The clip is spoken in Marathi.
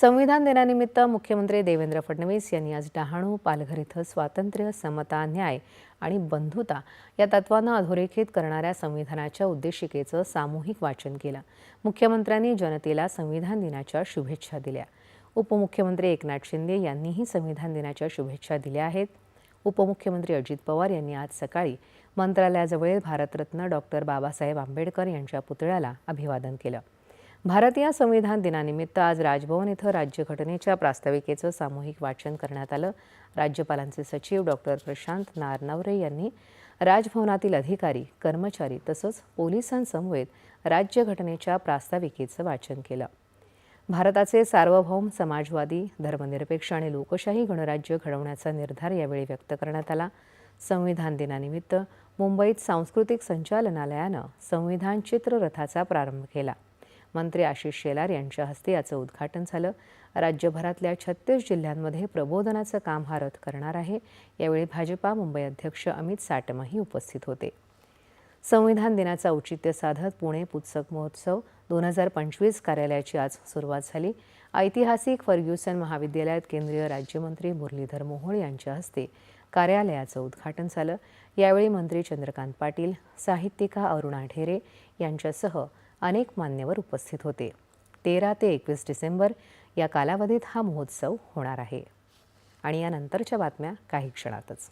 संविधान दिनानिमित्त मुख्यमंत्री देवेंद्र फडणवीस यांनी आज डहाणू पालघर इथं स्वातंत्र्य समता न्याय आणि बंधुता या तत्वांना अधोरेखित करणाऱ्या संविधानाच्या उद्देशिकेचं सामूहिक वाचन केलं. मुख्यमंत्र्यांनी जनतेला संविधान दिनाच्या शुभेच्छा दिल्या. उपमुख्यमंत्री एकनाथ शिंदे यांनीही संविधान दिनाच्या शुभेच्छा दिल्या आहेत. उपमुख्यमंत्री अजित पवार यांनी आज सकाळी मंत्रालयाजवळील भारतरत्न डॉक्टर बाबासाहेब आंबेडकर यांच्या पुतळ्याला अभिवादन केलं. भारतीय संविधान दिनानिमित्त आज राजभवन इथं राज्यघटनेच्या प्रास्ताविकेचं सामूहिक वाचन करण्यात आलं. राज्यपालांचे सचिव डॉक्टर प्रशांत नारनवरे यांनी राजभवनातील अधिकारी कर्मचारी तसंच पोलिसांसमवेत राज्यघटनेच्या प्रास्ताविकेचं वाचन केलं. भारताचे सार्वभौम समाजवादी धर्मनिरपेक्ष आणि लोकशाही गणराज्य घडवण्याचा निर्धार यावेळी व्यक्त करण्यात आला. संविधान दिनानिमित्त मुंबईत सांस्कृतिक संचालनालयानं संविधान चित्ररथाचा प्रारंभ केला. मंत्री आशिष शेलार यांच्या हस्ते याचं उद्घाटन झालं. राज्यभरातल्या छत्तीस जिल्ह्यांमध्ये प्रबोधनाचं काम हा रथ करणार आहे. यावेळी भाजपा मुंबई अध्यक्ष अमित साटमही उपस्थित होते. संविधान दिनाचं औचित्य साधत पुणे पुस्तक महोत्सव दोन हजार पंचवीस कार्यालयाची आज सुरुवात झाली. ऐतिहासिक फर्ग्युसन महाविद्यालयात केंद्रीय राज्यमंत्री मुरलीधर मोहोळ यांच्या हस्ते कार्यालयाचं उद्घाटन झालं. यावेळी मंत्री चंद्रकांत पाटील साहित्यिका अरुणा ढेरे यांच्यासह अनेक मान्यवर उपस्थित होते. तेरा ते एकवीस डिसेंबर या कालावधीत हा महोत्सव होणार आहे. आणि यानंतरच्या बातम्या काही क्षणातच.